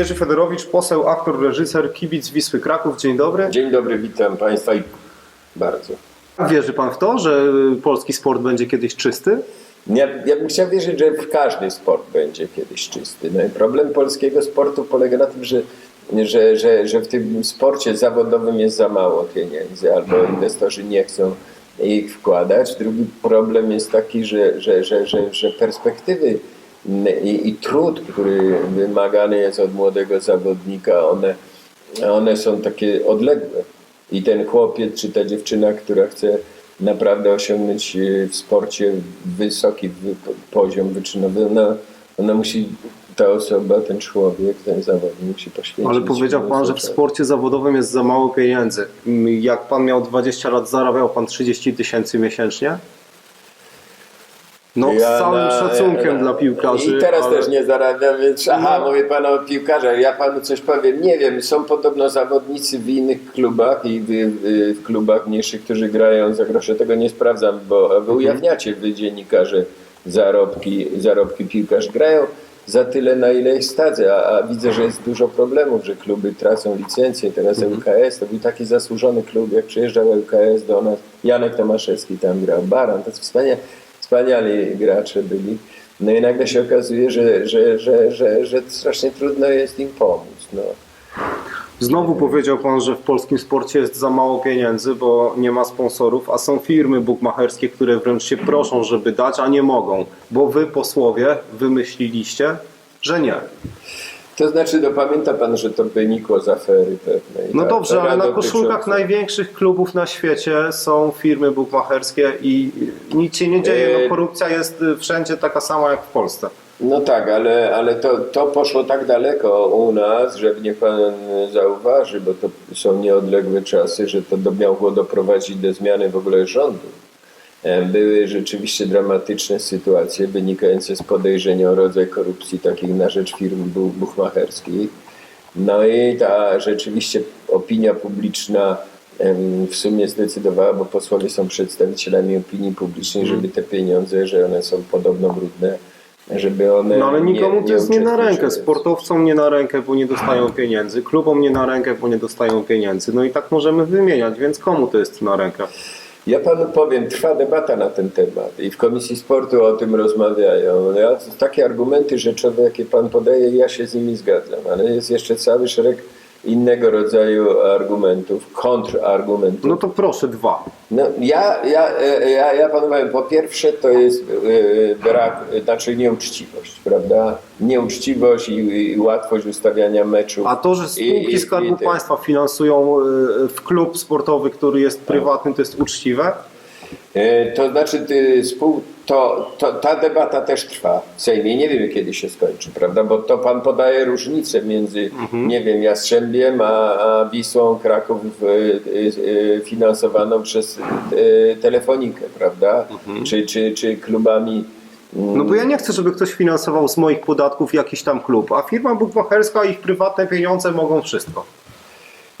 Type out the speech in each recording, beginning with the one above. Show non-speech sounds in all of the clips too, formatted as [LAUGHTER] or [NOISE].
Jerzy Fedorowicz, poseł, aktor, reżyser, kibic Wisły Kraków. Dzień dobry. Dzień dobry, witam Państwa i bardzo. Wierzy Pan w to, że polski sport będzie kiedyś czysty? Ja, ja bym chciał wierzyć, że w każdy sport będzie kiedyś czysty. No i problem polskiego sportu polega na tym, że, że, że, że w tym sporcie zawodowym jest za mało pieniędzy, albo inwestorzy nie chcą ich wkładać. Drugi problem jest taki, że, że, że, że, że perspektywy i, i trud, który wymagany jest od młodego zawodnika, one, one są takie odległe. I ten chłopiec czy ta dziewczyna, która chce naprawdę osiągnąć e, w sporcie wysoki wy- poziom wyczynowy, ona, ona musi, ta osoba, ten człowiek, ten zawodnik musi poświęcić. Ale powiedział Pan, że w sporcie zawodowym jest za mało pieniędzy. Jak Pan miał 20 lat, zarabiał Pan 30 tysięcy miesięcznie? No, z całym szacunkiem dla piłkarzy. I teraz ale- też nie zarabiam, więc aha, No. mówi pan o piłkarzach. Ja panu coś powiem. Nie wiem, są podobno zawodnicy w innych klubach i w, w, klubach mniejszych, którzy grają za grosze. Tego nie sprawdzam, bo Mhm. wy ujawniacie wy dziennikarze zarobki, zarobki piłkarzy. Grają za tyle, na ile ich stać, a, a widzę, że jest dużo problemów, że kluby tracą licencję. Teraz Mhm. ŁKS to był taki zasłużony klub, jak przyjeżdżał ŁKS do nas, Janek Tomaszewski tam grał, Baran, to jest wspaniale, wspaniali gracze byli. No i nagle się okazuje, że, że, że, że, że strasznie trudno jest im pomóc. No. Znowu powiedział Pan, że w polskim sporcie jest za mało pieniędzy, bo nie ma sponsorów, a są firmy bukmacherskie, które wręcz się proszą, żeby dać, a nie mogą, bo Wy, posłowie, wymyśliliście, że nie. To znaczy, no pamięta pan, że to wynikło z afery pewnej. No tak? dobrze, ale na koszulkach największych klubów na świecie są firmy bukmacherskie i nic się nie dzieje. E, No, korupcja jest y, wszędzie taka sama jak w Polsce. No tak, ale, ale to, to poszło tak daleko u nas, że niech pan zauważy, bo to są nieodległe czasy, że to miało doprowadzić do zmiany w ogóle rządu. E, Były rzeczywiście dramatyczne sytuacje wynikające z podejrzenia o rodzaj korupcji takich na rzecz firm bu- buchmacherskich. No i ta rzeczywiście opinia publiczna w sumie zdecydowała, bo posłowie są przedstawicielami opinii publicznej, żeby te pieniądze, że one są podobno brudne, żeby one. No ale nikomu to jest nie na rękę. Sportowcom nie na rękę, bo nie dostają pieniędzy. Klubom nie na rękę, bo nie dostają pieniędzy. No i tak możemy wymieniać, więc komu to jest na rękę? Ja panu powiem, trwa debata na ten temat i w Komisji Sportu o tym rozmawiają. Ja, takie argumenty rzeczowe, jakie pan podaje, ja się z nimi zgadzam, ale jest jeszcze cały szereg innego rodzaju argumentów, kontrargumentów. No to proszę, dwa. No, ja, ja, e, ja, ja panu powiem, po pierwsze to jest e, brak, e, znaczy nieuczciwość, prawda? Nieuczciwość i, i łatwość ustawiania meczów. A to, że spółki i- Skarbu i Państwa finansują y, w klub sportowy, który jest prywatny, to jest uczciwe? E, To znaczy, ty, spół, to, to, ta debata też trwa w Sejmie. Nie wiemy, kiedy się skończy, prawda? Bo to pan podaje różnicę między, nie wiem, Jastrzębiem, a, a Wisłą Kraków e, e, e, finansowaną przez e, Telefonikę, prawda? Czy, czy, czy klubami. mm, No bo ja nie chcę, żeby ktoś finansował z moich podatków jakiś tam klub, a firma bukmacherska, ich prywatne pieniądze mogą wszystko.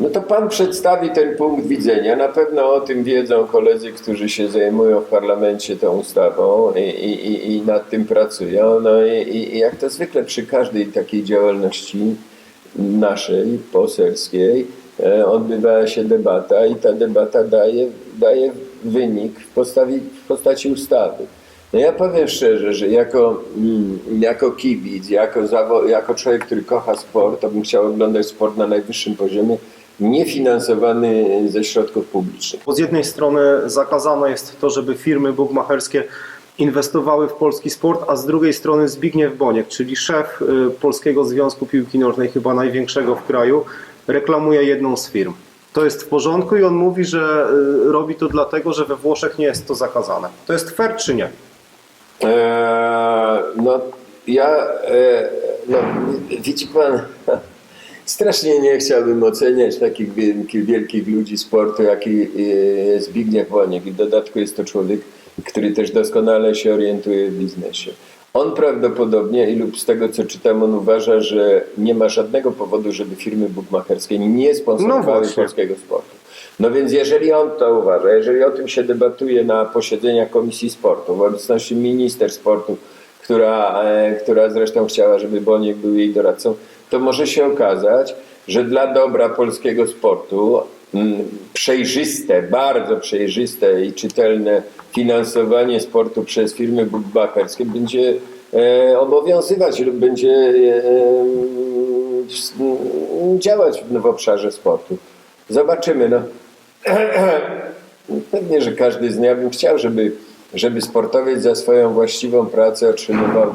No to pan przedstawi ten punkt widzenia. Na pewno o tym wiedzą koledzy, którzy się zajmują w parlamencie tą ustawą i, i, i- nad tym pracują. No i, i, jak to zwykle przy każdej takiej działalności naszej, poselskiej, e, odbywa się debata i ta debata daje, daje wynik w postaci, w postaci ustawy. No ja powiem szczerze, że jako, mm, jako kibic, jako, jako człowiek, który kocha sport, to bym chciał oglądać sport na najwyższym poziomie, niefinansowany ze środków publicznych. Bo z jednej strony zakazane jest to, żeby firmy bukmacherskie inwestowały w polski sport, a z drugiej strony Zbigniew Boniek, czyli szef y, Polskiego Związku Piłki Nożnej, chyba największego w kraju, reklamuje jedną z firm. To jest w porządku i on mówi, że y, robi to dlatego, że we Włoszech nie jest to zakazane. To jest fair czy nie? Eee, no ja, e, no widzi pan, [LAUGHS] strasznie nie chciałbym oceniać takich wielkich, wielkich ludzi sportu, jaki e, Zbigniew Boniek. I w dodatku jest to człowiek, który też doskonale się orientuje w biznesie. On prawdopodobnie, i lub z tego co czytam, on uważa, że nie ma żadnego powodu, żeby firmy bukmacherskie nie No sponsorowały właśnie. polskiego sportu. No więc jeżeli on to uważa, jeżeli o tym się debatuje na posiedzeniach Komisji Sportu, w obecności minister sportu, która, e, która zresztą chciała, żeby Boniek był jej doradcą, to może się okazać, że dla dobra polskiego sportu mm, przejrzyste, bardzo przejrzyste i czytelne finansowanie sportu przez firmy bukmacherskie będzie e, obowiązywać lub będzie e, mm, działać w, obszarze sportu. Zobaczymy. No. [CLEARS THROAT] Pewnie, że każdy z nas bym chciał, żeby, żeby sportowiec za swoją właściwą pracę otrzymywał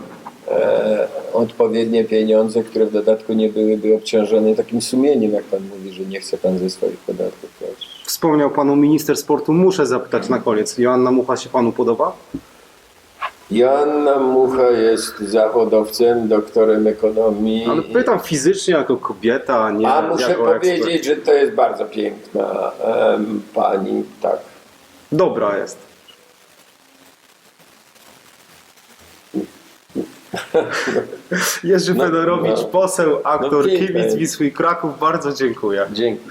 e, odpowiednie pieniądze, które w dodatku nie byłyby obciążone takim sumieniem, jak pan mówi, że nie chce pan ze swoich podatków płacić. Wspomniał Panu minister sportu, muszę zapytać na koniec. Joanna Mucha się Panu podoba? Joanna Mucha jest zawodowcem, doktorem ekonomii. Ale pytam fizycznie jako kobieta, a nie A muszę jako powiedzieć, ekspert. że to jest bardzo piękna em, pani, tak. Dobra jest. [LAUGHS] Jerzy No, Fedorowicz, no. poseł, aktor, No piękne kibic. Wisły Kraków, bardzo dziękuję. Dzięki.